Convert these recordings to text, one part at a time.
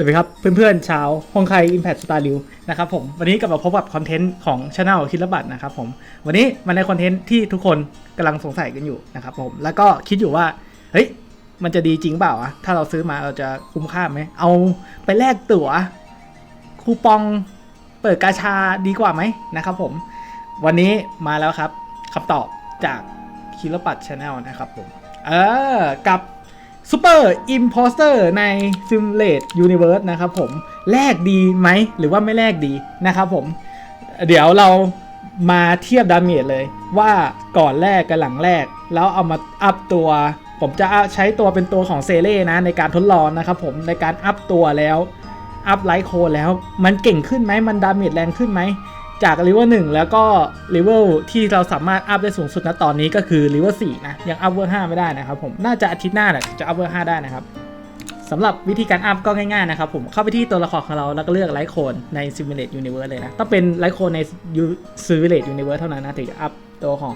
สวัสดีครับเพื่อนๆชาวฮงไคอิมแพ t สตาร์ลิวนะครับผมวันนี้กลับมาพบกับคอนเทนต์ของช anel คิดละบัตนะครับผมวันนี้มันในคอนเทนต์ที่ทุกคนกำลังสงสัยกันอยู่นะครับผมแล้วก็คิดอยู่ว่าเฮ้ยมันจะดีจริงเปล่าอะถ้าเราซื้อมาเราจะคุ้มค่าไหมเอาไปแลกตั๋วคูปองเปิดกาชาดีกว่าไหมนะครับผมวันนี้มาแล้วครับคำตอบจากคิลปัตช anel นะครับผมเออกับ ซูเปอร์อิมพอสเตอร์ใน Simulate Universe นะครับผมแลกดีไหมหรือว่าไม่แลกดีนะครับผม เดี๋ยวเรามาเทียบดาเมจเลย ว่าก่อนแรกกับหลังแรก แล้วเอามาอัพตัว ผมจะใช้ตัวเป็นตัวของเซเล่นะ ในการทดลองนะครับผมในการอัพตัวแล้ว อัพไลท์โคแล้ว มันเก่งขึ้นไหมมันดาเมจแรงขึ้นไหม จากเลเวลหนึ่งแล้วก็เลเวลที่เราสามารถอัพได้สูงสุดณตอนนี้ก็คือเลเวลสี่นะยังอัพเวอร์ห้าไม่ได้นะครับผมน่าจะอาทิตย์หน้าแหละจะอัพเวอร์ห้าได้นะครับสำหรับวิธีการอัพก็ง่ายๆนะครับผมเข้าไปที่ตัวละครของเราแล้วก็เลือกไลท์โคนใน Simulate Universe เลยนะต้องเป็นไลท์โคนใน Simulate Universe เท่านั้นนะถึงจะอัพตัวของ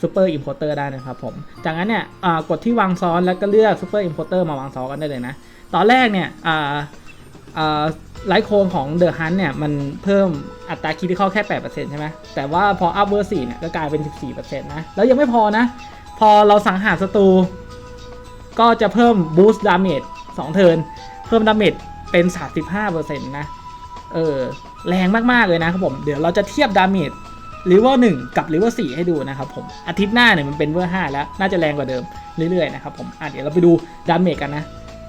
ซูเปอร์อิมพอร์เตอร์ได้นะครับผมจากนั้นเนี่ยอ่ากดที่วางซ้อนแล้วก็เลือกซูเปอร์อิมพอร์เตอร์มาวางซ้อนกันได้เลยนะ ตอนแรกเนี่ย ไลท์โคนของเดอะฮันเนี่ยมันเพิ่มอัตราคิดที่เข้าแค่ 8%ใช่ไหมแต่ว่าพออัพเวอร์4เนี่ยก็กลายเป็น 14%นะ แล้วยังไม่พอนะ พอเราสังหารศัตรูก็จะเพิ่มบูสต์ดาเมจ2เทิร์นเพิ่มดาเมจเป็น 35%นะเออแรงมาก ๆ เลยนะครับผม เดี๋ยวเราจะเทียบดาเมจลิเวอร์หนึ่งกับลิเวอร์สี่ให้ดูนะครับผม อาทิตย์หน้าเนี่ยมันเป็นเวอร์ห้าแล้ว น่าจะแรงกว่าเดิมเรื่อย ๆ นะครับผมอะเดี๋ยวเราไปดูดาเมจกันนะ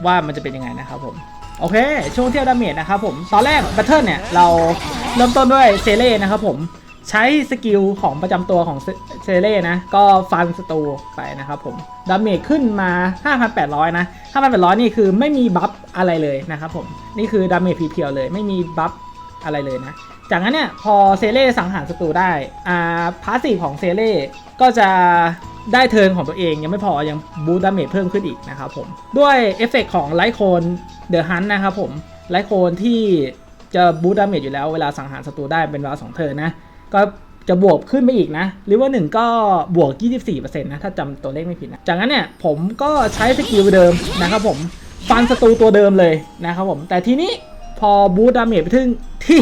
ว่ามันจะเป็นยังไงนะครับผม โอเค ช่วงเที่ยวดาเมจนะครับผม ตอนแรกแบทเทิลเนี่ย เราเริ่มต้นด้วยเซเล่นะครับผม ใช้สกิลของประจำตัวของเซเล่นะ ก็ฟันสตูไปนะครับผม ดาเมจขึ้นมา 5,800 นะ 5,800 นี่คือไม่มีบัฟอะไรเลยนะครับผม นี่คือดาเมจเพียวๆเลย ไม่มีบัฟอะไรเลยนะ จากนั้นเนี่ย พอเซเล่สังหารศัตรูได้ อ่าพาสซีฟของเซเล่ก็จะ ได้เทิร์นของตัวเองยังไม่พอยังบูตดาเมจเพิ่มขึ้นอีกนะครับผม ด้วยเอฟเฟกของไลท์โคนเดอะฮันนะครับผมไลท์โคนที่จะบูตดาเมจอยู่แล้วเวลาสังหารศัตรูได้เป็นเวลาสองเทิร์นนะ ก็จะบวกขึ้นไปอีกนะหรือว่าหนึ่งก็บวก 24%นะถ้าจำตัวเลขไม่ผิดนะ จากนั้นเนี่ยผมก็ใช้สกิลเดิมนะครับผมฟันศัตรูตัวเดิมเลยนะครับผม แต่ทีนี้พอบูตดาเมจไปถึงที่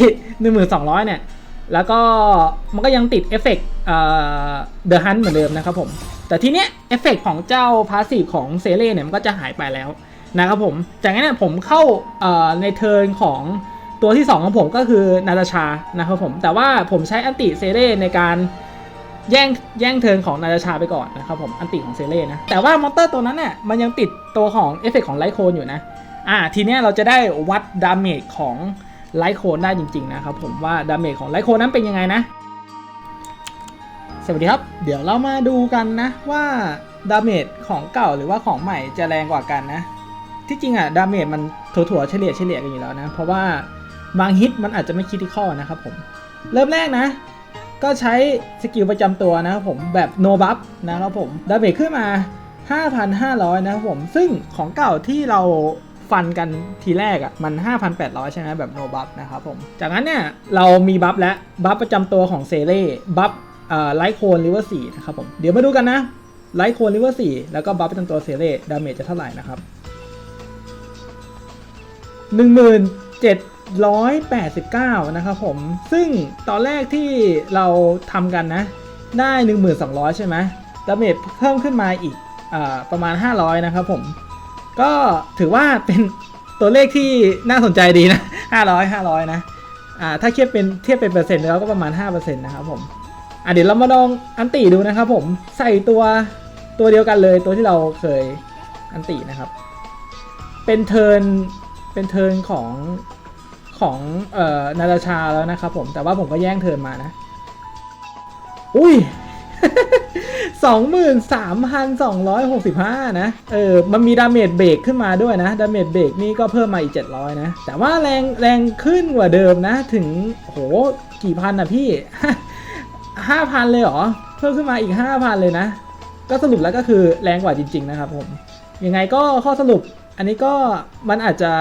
1200 เนี่ย แล้วก็มันก็ยังติดเอฟเฟกต์เดอะฮันเหมือนเดิมนะครับผม แต่ทีเนี้ยเอฟเฟกต์ของเจ้าพาสซีฟของเซเล่เนี่ยมันก็จะหายไปแล้วนะครับผม จากนั้นเนี่ยผมเข้าในเทิร์นของตัวที่ 2 ของผมก็คือนาตาชานะครับผม แต่ว่าผมใช้อันติเซเล่ในการแย่งแย่งเทิร์นของนาตาชาไปก่อนนะครับผมอันติของเซเล่นะ แต่ว่ามอนเตอร์ตัวนั้นเนี่ยมันยังติดตัวของเอฟเฟกต์ของไลท์โคนอยู่นะ อ่าทีเนี้ยเราจะได้วัดดาเมจของ ไลท์โคนได้จริง ๆ นะครับผมว่าดาเมจของไลท์โคนนั้นเป็นยังไงนะ สวัสดีครับ เดี๋ยวเรามาดูกันนะว่าดาเมจของเก่าหรือว่าของใหม่จะแรงกว่ากันนะ ที่จริงอะดาเมจมันถั่วๆเฉลี่ยเฉลี่ยกันอยู่แล้วนะ เพราะว่าบางฮิตมันอาจจะไม่คิดที่ข้อนะครับผม เริ่มแรกนะ ก็ใช้สกิลประจำตัวนะครับผมแบบโนบัฟนะครับผมดาเมจขึ้นมา 5,500 นะครับผม ซึ่งของเก่าที่เรา ฟันกันทีแรกอะ่ะมัน 5,800 ใช่ไหมแบบโนบัฟนะครับผม จากนั้นเนี่ยเรามีบัฟแล้วบัฟประจำตัวของเซเล่บัฟไลท์โคนลิเวอร์สี่นะครับผม เดี๋ยวมาดูกันนะไลท์โคนลิเวอร์สี่แล้วก็บัฟประจำตัวเซเล่ดาเมจจะเท่าไหร่นะครับ 1789 นะครับผม ซึ่งตอนแรกที่เราทำกันนะ ได้ 1200 ใช่ไหมดาเมจเพิ่มขึ้นมาอีกอประมาณ 500 นะครับผม ก็ถือว่าเป็นตัวเลขที่น่าสนใจดีนะ 500 500 นะ อ่า ถ้าเทียบเป็นเทียบเป็นเปอร์เซ็นต์แล้วก็ประมาณ 5%นะครับผม อะเดี๋ยวเรามาลองอันติดูนะครับผม ใส่ตัวตัวเดียวกันเลยตัวที่เราเคยอันตินะครับ เป็นเทิร์น เป็นเทิร์นของของเอ่อนาตาชาแล้วนะครับผม แต่ว่าผมก็แย่งเทิร์นมานะ อุ้ย สองหมื่นสามพันสองร้อยหกสิบห้านะ เออ มันมีดาเมจเบรกขึ้นมาด้วยนะ ดาเมจเบรกนี่ก็เพิ่มมาอีกเจ็ดร้อยนะ แต่ว่าแรงแรงขึ้นกว่าเดิมนะ ถึง โห กี่พันอะพี่ห้าพันเลยเหรอ เพิ่มขึ้นมาอีกห้าพันเลยนะ ก็สรุปแล้วก็คือแรงกว่าจริง ๆ นะครับผม ยังไงก็ข้อสรุป อันนี้ก็มันอาจจะ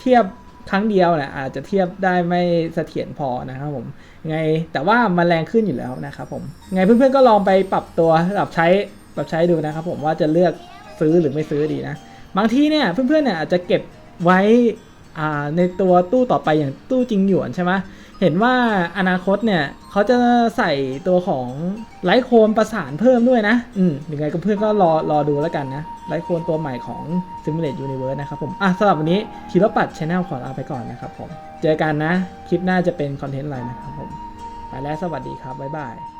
เทียบครั้งเดียวนะอาจจะเทียบได้ไม่เสถียรพอนะครับผม ไงแต่ว่ามันแรงขึ้นอยู่แล้วนะครับผมไงเพื่อนๆก็ลองไปปรับตัวปรับใช้ปรับใช้ดูนะครับผมว่าจะเลือกซื้อหรือไม่ซื้อดีนะ บางทีเนี่ยเพื่อนๆเนี่ยอาจจะเก็บไว้อ่าในตัวตู้ต่อไปอย่างตู้จริงหยวนใช่ไหม เห็นว่าอนาคตเนี่ยเขาจะใส่ตัวของไลท์โคนประสานเพิ่มด้วยนะ อืมยังไงก็เพื่อนก็รอรอดูแล้วกันนะ ไลท์โคนตัวใหม่ของ Simulate Universe นะครับผม อะสำหรับวันนี้คิโรปัดช n แนลขอลาไปก่อนนะครับผม เจอกันนะ คลิปหน้าจะเป็นคอนเทนต์อะไรนะครับผม ไปแล้วสวัสดีครับ บ๊ายบาย